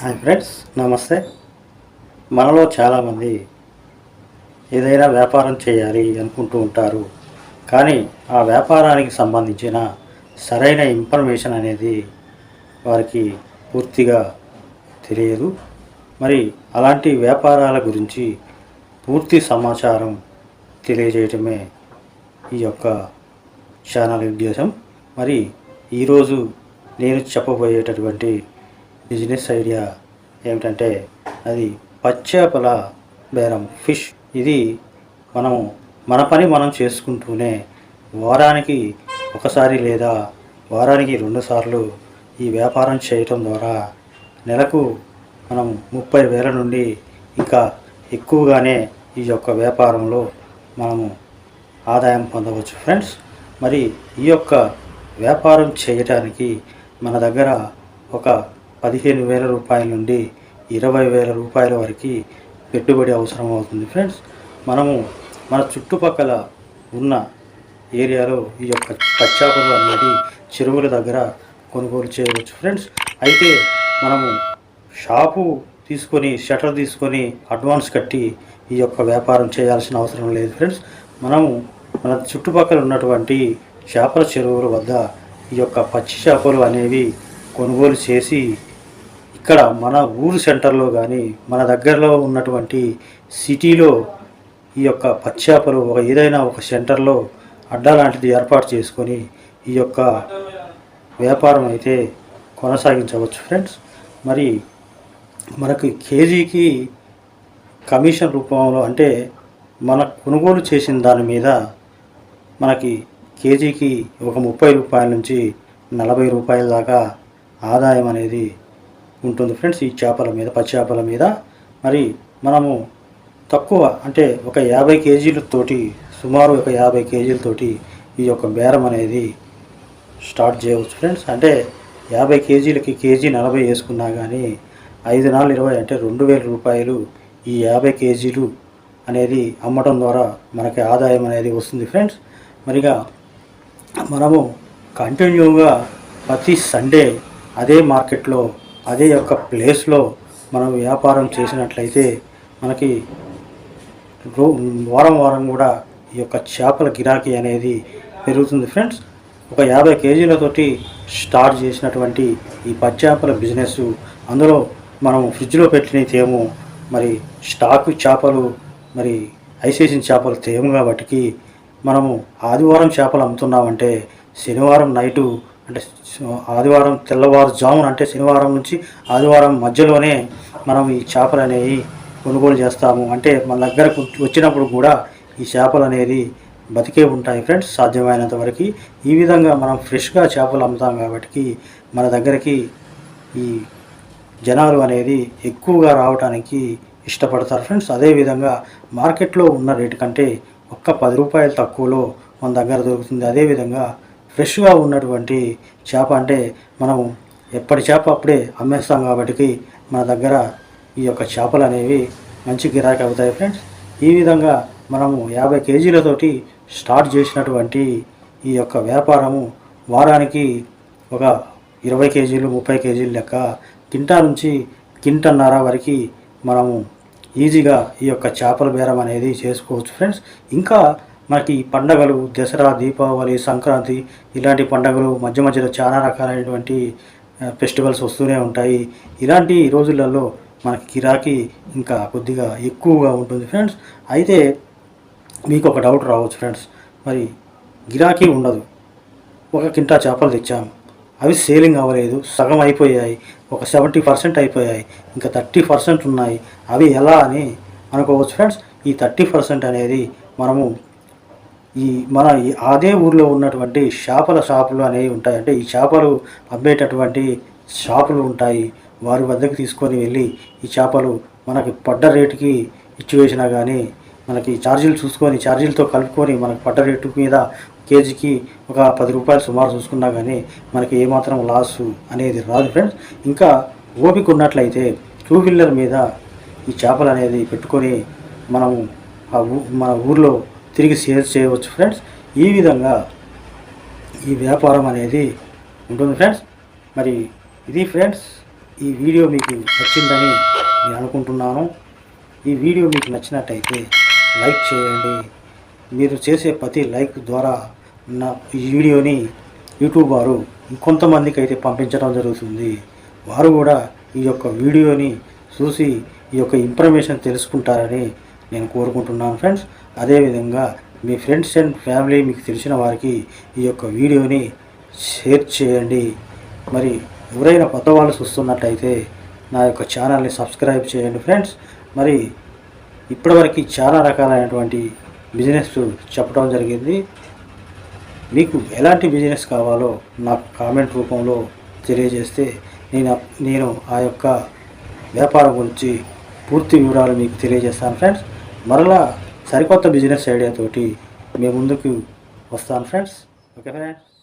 Hi friends నమస్తే. మనలో చాలామంది ఏదైనా వ్యాపారం చేయాలి అనుకుంటూ ఉంటారు. కానీ ఆ వ్యాపారానికి సంబంధించిన సరైన ఇన్ఫర్మేషన్ అనేది వారికి పూర్తిగా తెలియదు. మరి అలాంటి వ్యాపారాల గురించి పూర్తి సమాచారం తెలియజేయటమే ఈ యొక్క ఛానల్ ఉద్దేశం. మరి ఈరోజు నేను చెప్పబోయేటటువంటి బిజినెస్ ఐడియా ఏమిటంటే అది పచ్చేపల బేరం ఫిష్. ఇది మనము మన పని మనం చేసుకుంటూనే వారానికి ఒకసారి లేదా వారానికి రెండుసార్లు ఈ వ్యాపారం చేయటం ద్వారా నెలకు మనం ముప్పై వేల నుండి ఇంకా ఎక్కువగానే ఈ యొక్క వ్యాపారంలో మనము ఆదాయం పొందవచ్చు. ఫ్రెండ్స్ మరి ఈ యొక్క వ్యాపారం చేయటానికి మన దగ్గర ఒక పదిహేను వేల రూపాయల నుండి ఇరవై వేల రూపాయల వరకు పెట్టుబడి అవసరం అవుతుంది ఫ్రెండ్స్ మనము మన చుట్టుపక్కల ఉన్న ఏరియాలో ఈ యొక్క పచ్చాపలు అనేది చెరువుల దగ్గర కొనుగోలు చేయవచ్చు. ఫ్రెండ్స్ అయితే మనము షాపు తీసుకొని షటర్ తీసుకొని అడ్వాన్స్ కట్టి ఈ యొక్క వ్యాపారం చేయాల్సిన అవసరం లేదు. ఫ్రెండ్స్ మనము మన చుట్టుపక్కల ఉన్నటువంటి చేపల చెరువుల వద్ద ఈ యొక్క పచ్చి చేపలు అనేవి కొనుగోలు చేసి ఇక్కడ మన ఊరు సెంటర్లో కానీ మన దగ్గరలో ఉన్నటువంటి సిటీలో ఈ యొక్క పచ్చాపలు ఒక ఏదైనా ఒక సెంటర్లో అడ్డా లాంటిది ఏర్పాటు చేసుకొని ఈ యొక్క వ్యాపారం అయితే కొనసాగించవచ్చు ఫ్రెండ్స్. మరి మనకి కేజీకి కమిషన్ రూపంలో అంటే మన కొనుగోలు చేసిన దాని మీద మనకి కేజీకి ఒక ముప్పై రూపాయల నుంచి నలభై రూపాయల దాకా ఆదాయం అనేది ఉంటుంది ఫ్రెండ్స్ ఈ చేపల మీద పచ్చి చేపల మీద. మరి మనము తక్కువ అంటే ఒక యాభై కేజీలతోటి సుమారు ఒక యాభై కేజీలతోటి ఈ యొక్క బేరం అనేది స్టార్ట్ చేయవచ్చు ఫ్రెండ్స్. అంటే యాభై కేజీలకి కేజీ నలభై వేసుకున్నా కానీ ఐదు నాలుగు ఇరవై అంటే రెండు వేల రూపాయలు ఈ యాభై కేజీలు అనేది అమ్మటం ద్వారా మనకి ఆదాయం అనేది వస్తుంది ఫ్రెండ్స్. మరిగా మనము కంటిన్యూగా ప్రతి సండే అదే మార్కెట్లో అదే యొక్క ప్లేస్లో మనం వ్యాపారం చేసినట్లయితే మనకి వారం వారం కూడా ఈ యొక్క చేపల గిరాకీ అనేది పెరుగుతుంది. ఫ్రెండ్స్ ఒక యాభై కేజీలతోటి స్టార్ట్ చేసినటువంటి ఈ పచ్చేపల బిజినెస్ అందులో మనం ఫ్రిడ్జ్లో పెట్టిన తేము మరి స్టాక్ చేపలు మరి ఐసేసిన చేపలు తేము కాబట్టికి మనము ఆదివారం చేపలు అమ్ముతున్నామంటే శనివారం నైటు అంటే ఆదివారం తెల్లవారుజామున అంటే శనివారం నుంచి ఆదివారం మధ్యలోనే మనం ఈ చేపలు అనేవి కొనుగోలు చేస్తాము. అంటే మన దగ్గరకు వచ్చినప్పుడు కూడా ఈ చేపలు అనేది బతికే ఉంటాయి ఫ్రెండ్స్ సాధ్యమైనంత వరకు. ఈ విధంగా మనం ఫ్రెష్గా చేపలు అమ్ముతాం కాబట్టి మన దగ్గరికి ఈ జనాలు అనేది ఎక్కువగా రావడానికి ఇష్టపడతారు ఫ్రెండ్స్. అదేవిధంగా మార్కెట్లో ఉన్న రేటు కంటే ఒక్క పది రూపాయలు తక్కువలో మన దగ్గర దొరుకుతుంది. అదేవిధంగా ఫ్రెష్గా ఉన్నటువంటి చేప అంటే మనం ఎప్పటి చేప అప్పుడే అమ్మేస్తాం కాబట్టి మన దగ్గర ఈ యొక్క చేపలు అనేవి మంచి గిరాకీ అవుతాయి ఫ్రెండ్స్. ఈ విధంగా మనము యాభై కేజీలతోటి స్టార్ట్ చేసినటువంటి ఈ యొక్క వ్యాపారము వారానికి ఒక ఇరవై కేజీలు ముప్పై కేజీలు లెక్క కింటా నుంచి కింటన్నర వరకు మనము ఈజీగా ఈ యొక్క చేపల బేరం అనేది చేసుకోవచ్చు ఫ్రెండ్స్. ఇంకా మనకి ఈ పండగలు దసరా దీపావళి సంక్రాంతి ఇలాంటి పండగలు మధ్య మధ్యలో చాలా రకాలైనటువంటి ఫెస్టివల్స్ వస్తూనే ఉంటాయి. ఇలాంటి రోజులలో మనకి గిరాకీ ఇంకా కొద్దిగా ఎక్కువగా ఉంటుంది ఫ్రెండ్స్. అయితే మీకు ఒక డౌట్ రావచ్చు ఫ్రెండ్స్. మరి గిరాకీ ఉండదు. ఒక కింటా చేపలు తెచ్చాము అవి సేలింగ్ అవ్వలేదు. సగం అయిపోయాయి. ఒక సెవెంటీ పర్సెంట్ అయిపోయాయి. ఇంకా థర్టీ పర్సెంట్ ఉన్నాయి. అవి ఎలా అని అనుకోవచ్చు ఫ్రెండ్స్. ఈ థర్టీ పర్సెంట్ అనేది మనము ఈ మన ఈ అదే ఊర్లో ఉన్నటువంటి చేపల షాపులు అనేవి ఉంటాయి. అంటే ఈ చేపలు అమ్మేటటువంటి షాపులు ఉంటాయి. వారి వద్దకు తీసుకొని వెళ్ళి ఈ చేపలు మనకి పడ్డ రేటుకి ఇచ్చి వేసినా కానీ మనకి ఛార్జీలు చూసుకొని ఛార్జీలతో కలుపుకొని మనకి పడ్డ రేటు మీద కేజీకి ఒక పది రూపాయలు సుమారు చూసుకున్నా కానీ మనకి ఏమాత్రం లాస్ అనేది రాదు ఫ్రెండ్స్. ఇంకా ఓపిక ఉన్నట్లయితే టూ వీలర్ మీద ఈ చేపలు అనేది పెట్టుకొని మనము ఆ ఊ మన ఊర్లో తిరిగి షేర్ చేయవచ్చు ఫ్రెండ్స్ ఈ విధంగా ఈ వ్యాపారం అనేది ఉంటుంది ఫ్రెండ్స్ మరి ఇది ఫ్రెండ్స్ ఈ వీడియో మీకు నచ్చిందని నేను అనుకుంటున్నాను. ఈ వీడియో మీకు నచ్చినట్టయితే లైక్ చేయండి. మీరు చేసే ప్రతి లైక్ ద్వారా నా ఈ వీడియోని యూట్యూబ్ వారు ఇంకొంతమందికి అయితే పంపించడం జరుగుతుంది. వారు కూడా ఈ యొక్క వీడియోని చూసి ఈ యొక్క ఇన్ఫర్మేషన్ తెలుసుకుంటారని నేను కోరుకుంటున్నాను ఫ్రెండ్స్. అదేవిధంగా మీ ఫ్రెండ్స్ అండ్ ఫ్యామిలీ మీకు తెలిసిన వారికి ఈ యొక్క వీడియోని షేర్ చేయండి. మరి ఎవరైనా కొత్త వాళ్ళు చూస్తున్నట్టయితే నా యొక్క ఛానల్ని సబ్స్క్రైబ్ చేయండి ఫ్రెండ్స్. మరి ఇప్పటివరకు చాలా రకాలైనటువంటి బిజినెస్ చెప్పడం జరిగింది. మీకు ఎలాంటి బిజినెస్ కావాలో నాకు కామెంట్ రూపంలో తెలియజేస్తే నేను నేను ఆ యొక్క వ్యాపారం గురించి పూర్తి వివరాలు మీకు తెలియజేస్తాను ఫ్రెండ్స్. మరలా సరికొత్త బిజినెస్ ఐడియాతోటి మీ ముందుకు వస్తాను ఫ్రెండ్స్ ఓకే ఫ్రెండ్స్